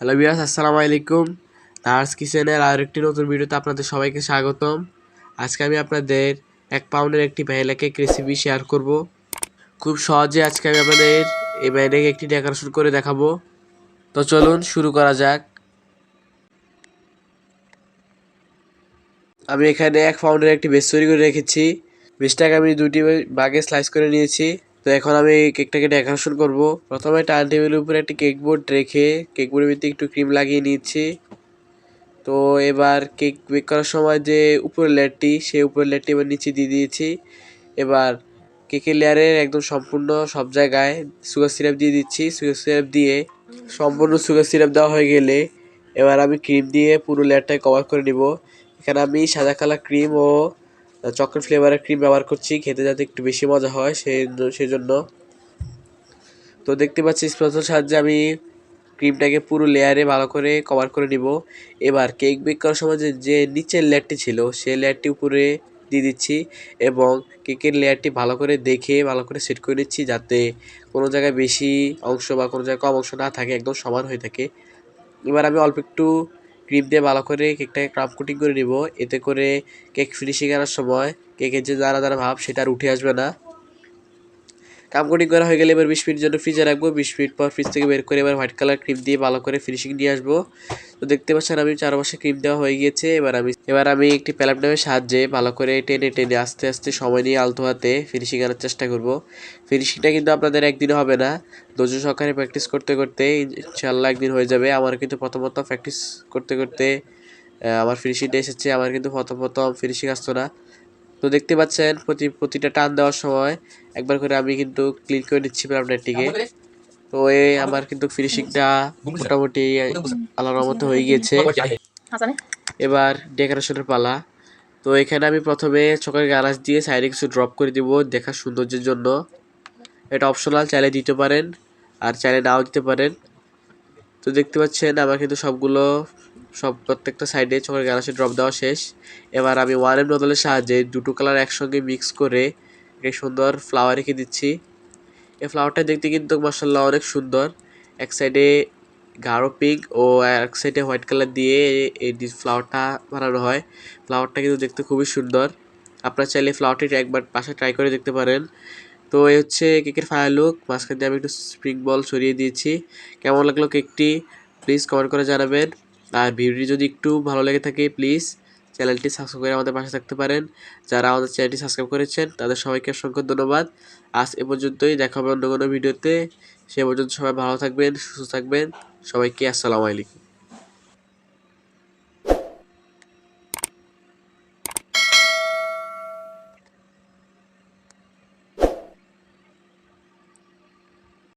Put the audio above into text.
Hello বিয়াস আসসালামু আলাইকুম nurse কিচেনের আর একটি নতুন ভিডিওতে আপনাদের সবাইকে স্বাগতম। আজকে আমি আপনাদের এক পাউন্ডের একটি ভ্যানিলা কেক রেসিপি শেয়ার করব। খুব সহজে আজকে আমি আপনাদের এই ভ্যানিলা কেকটি ডেকোরেশন করে দেখাবো। তো চলুন শুরু করা যাক। আমি এখানে এক পাউন্ডের একটি বেস তৈরি করে রেখেছি। বেসটাকে আমি দুটি বাগে স্লাইস করে নিয়েছি। তো এখন আমি কেকটাকে ডেকোরেশন করব। প্রথমে টার্ন টেবিলের উপরে একটি কেক বোর্ড রেখে কেক বোর্ডের ভিতরে একটু ক্রিম লাগিয়ে নিয়েছি তো এবার কেক বেক করার সময় যে উপরের লেয়ারটি, সেই উপরের লেয়ারটি এবার নিচে দিয়ে দিয়েছি। এবার কেকের লেয়ারের একদম সম্পূর্ণ সব জায়গায় সুগার সিরাপ দিয়ে দিচ্ছি। সুগার সিরাপ দিয়ে সম্পূর্ণ সুগার সিরাপ দেওয়া হয়ে গেলে এবার আমি ক্রিম দিয়ে পুরো লেয়ারটাকে কভার করে নিব। এখানে আমি সাদা কালার ক্রিম ও চকলেট ফ্লেভারের ক্রিম ব্যবহার করছি, খেতে যাতে একটু বেশি মজা হয় সেই সেই জন্য তো দেখতে পাচ্ছি স্পঞ্জের সাহায্যে আমি ক্রিমটাকে পুরো লেয়ারে ভালো করে কভার করে নিব। এবার কেক বেক করার সময় যে নিচের লেয়ারটি ছিল, সেই লেয়ারটি উপরে দিয়ে দিচ্ছি এবং কেকের লেয়ারটি ভালো করে দেখে, ভালো করে সেট করে নিচ্ছি যাতে কোনো জায়গায় বেশি অংশ বা কোনো জায়গায় কম অংশ না থাকে, একদম সমান হয়ে থাকে। এবার আমি অল্প একটু ক্রিম দিয়ে ভালো করে কেকটাকে ক্রাম কুটিং করে নিব। এতে করে কেক ফিনিশিং আনার সময় কেকের যে দানা দানা ভাব, সেটা আর উঠে আসবে না। কাম করা হয়ে গেলে এবার বিশ মিনিট জন্য ফ্রিজে রাখব। বিশ মিনিট পর ফ্রিজ থেকে বের করে এবার হোয়াইট কালার ক্রিম দিয়ে ভালো করে ফিনিশিং নিয়ে আসব। তো দেখতে পাচ্ছেন আমি চার চারপাশে ক্রিম দেওয়া হয়ে গিয়েছে। এবার আমি এবার আমি একটি প্যালাপটামের সাহায্যে ভালো করে টেনে টেনে আস্তে আস্তে সময় নিয়ে আলতো হাতে ফিনিশিং আনার চেষ্টা করব। ফিনিশিংটা কিন্তু আপনাদের একদিনে হবে না। ধৈর্য সহকারে প্র্যাকটিস করতে করতে ইনশাল্লাহ একদিন হয়ে যাবে। আমার কিন্তু প্রথমত প্র্যাকটিস করতে করতে আমার ফিনিশিংটা এসেছে। আমার কিন্তু প্রথম প্রথম ফিনিশিং আসতো না। তো দেখতে পাচ্ছেন, প্রতি, প্রতিটা টান দেওয়ার সময় একবার করে আমি কিন্তু ক্লিক করে নিচ্ছি প্লামনেটটিকে তো এ আমার কিন্তু ফিনিশিংটা মোটামুটি আল্লাহর মতো হয়ে গিয়েছে। এবার ডেকোরেশনের পালা। তো এখানে আমি প্রথমে চোখের গালাস দিয়ে সাইডে কিছু ড্রপ করে দিব দেখার সৌন্দর্যের জন্য। এটা অপশনাল চাইলে দিতে পারেন আর চাইলে নাও দিতে পারেন। তো দেখতে পাচ্ছেন, আমার কিন্তু সবগুলো সব প্রত্যেকটা সাইডে চোখের গালাসে ড্রপ দেওয়া শেষ। এবার আমি ওয়ান এম নোদলের সাহায্যে দুটো কালার একসঙ্গে মিক্স করে একটি সুন্দর ফ্লাওয়ার রেখে দিচ্ছি। এই ফ্লাওয়ারটা দেখতে কিন্তু মাসাল্লাহ অনেক সুন্দর। এক সাইডে গাঢ় পিঙ্ক ও এক সাইডে হোয়াইট কালার দিয়ে এই ফ্লাওয়ারটা বানানো হয়। ফ্লাওয়ারটা কিন্তু দেখতে খুবই সুন্দর। আপনারা চাইলে ফ্লাওয়ারটি একবার পাশে ট্রাই করে দেখতে পারেন। তো এই হচ্ছে কেকের ফায়ার লুক মাঝখান দিয়ে আমি একটু স্প্রিং বল সরিয়ে দিয়েছি। কেমন লাগল কেকটি প্লিজ কমেন্ট করে জানাবেন। আর ভিডিওটি যদি একটু ভালো লেগে থাকে প্লিজ চ্যানেলটি সাবস্ক্রাইব করে আমাদের পাশে থাকতে পারেন। যারা আমাদের চ্যানেলটি সাবস্ক্রাইব করেছেন, তাদের সবাইকে অসংখ্য ধন্যবাদ। আজ এ পর্যন্তই, দেখা হবে অন্য কোনো ভিডিওতে। সে পর্যন্ত সবাই ভালো থাকবেন, সুস্থ থাকবেন। সবাইকে আসসালামু আলাইকুম।